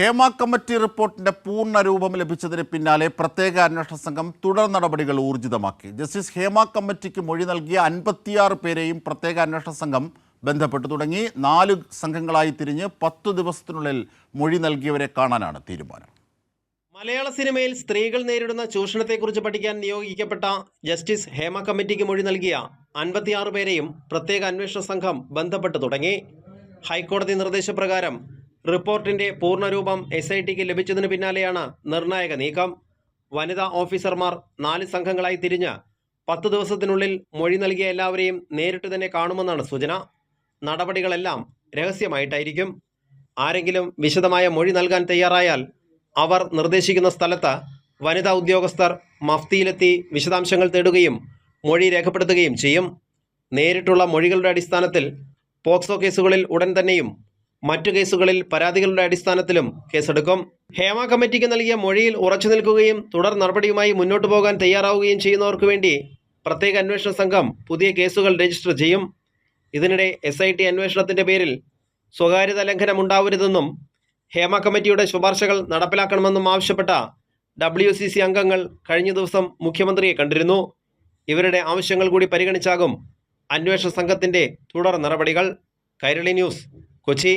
Hema committee റിപ്പോർട്ടിന്റെ പൂർണ രൂപം ലഭിച്ചതിന് പിന്നാലെ പ്രത്യേക അന്വേഷണ സംഘം തുടർ നടപടികൾ ഊർജിതമാക്കി. ജസ്റ്റിസ് ഹേമ കമ്മിറ്റിക്ക് മൊഴി നൽകിയ അൻപത്തിയാറ് പേരെയും പ്രത്യേക അന്വേഷണ സംഘം ബന്ധപ്പെട്ടു തുടങ്ങി. നാല് സംഘങ്ങളായി തിരിഞ്ഞ് പത്തു ദിവസത്തിനുള്ളിൽ മൊഴി നൽകിയവരെ കാണാനാണ് തീരുമാനം. മലയാള സിനിമയിൽ സ്ത്രീകൾ നേരിടുന്ന ചൂഷണത്തെക്കുറിച്ച് പഠിക്കാൻ നിയോഗിക്കപ്പെട്ട ജസ്റ്റിസ് ഹേമ കമ്മിറ്റിക്ക് മൊഴി നൽകിയ അൻപത്തിയാറ് പേരെയും പ്രത്യേക അന്വേഷണ സംഘം ബന്ധപ്പെട്ടു തുടങ്ങി. ഹൈക്കോടതി നിർദ്ദേശപ്രകാരം റിപ്പോർട്ടിന്റെ പൂർണരൂപം എസ് ഐ ടിക്ക് ലഭിച്ചതിന് പിന്നാലെയാണ് നിർണായക നീക്കം. വനിതാ ഓഫീസർമാർ നാല് സംഘങ്ങളായി തിരിഞ്ഞ് പത്ത് ദിവസത്തിനുള്ളിൽ മൊഴി നൽകിയ എല്ലാവരെയും നേരിട്ട് തന്നെ കാണുമെന്നാണ് സൂചന. നടപടികളെല്ലാം രഹസ്യമായിട്ടായിരിക്കും. ആരെങ്കിലും വിശദമായ മൊഴി നൽകാൻ തയ്യാറായാൽ അവർ നിർദ്ദേശിക്കുന്ന സ്ഥലത്ത് വനിതാ ഉദ്യോഗസ്ഥർ മഫ്തിയിലെത്തി വിശദാംശങ്ങൾ തേടുകയും മൊഴി രേഖപ്പെടുത്തുകയും ചെയ്യും. നേരിട്ടുള്ള മൊഴികളുടെ അടിസ്ഥാനത്തിൽ പോക്സോ കേസുകളിൽ ഉടൻ തന്നെയും മറ്റു കേസുകളിൽ പരാതികളുടെ അടിസ്ഥാനത്തിലും കേസെടുക്കും. ഹേമ കമ്മിറ്റിക്ക് നൽകിയ മൊഴിയിൽ ഉറച്ചു നിൽക്കുകയും തുടർ നടപടിയുമായി മുന്നോട്ടു പോകാൻ തയ്യാറാവുകയും ചെയ്യുന്നവർക്ക് വേണ്ടി പ്രത്യേക അന്വേഷണ സംഘം പുതിയ കേസുകൾ രജിസ്റ്റർ ചെയ്യും. ഇതിനിടെ എസ് ഐ ടി അന്വേഷണത്തിന്റെ പേരിൽ സ്വകാര്യത ലംഘനം ഉണ്ടാവരുതെന്നും ഹേമ കമ്മിറ്റിയുടെ ശുപാർശകൾ നടപ്പിലാക്കണമെന്നും ആവശ്യപ്പെട്ട ഡബ്ല്യു സി സി അംഗങ്ങൾ കഴിഞ്ഞ ദിവസം മുഖ്യമന്ത്രിയെ കണ്ടിരുന്നു. ഇവരുടെ ആവശ്യങ്ങൾ കൂടി പരിഗണിച്ചാകും അന്വേഷണ സംഘത്തിന്റെ തുടർ നടപടികൾ. കൈരളി ന്യൂസ് കൊച്ചി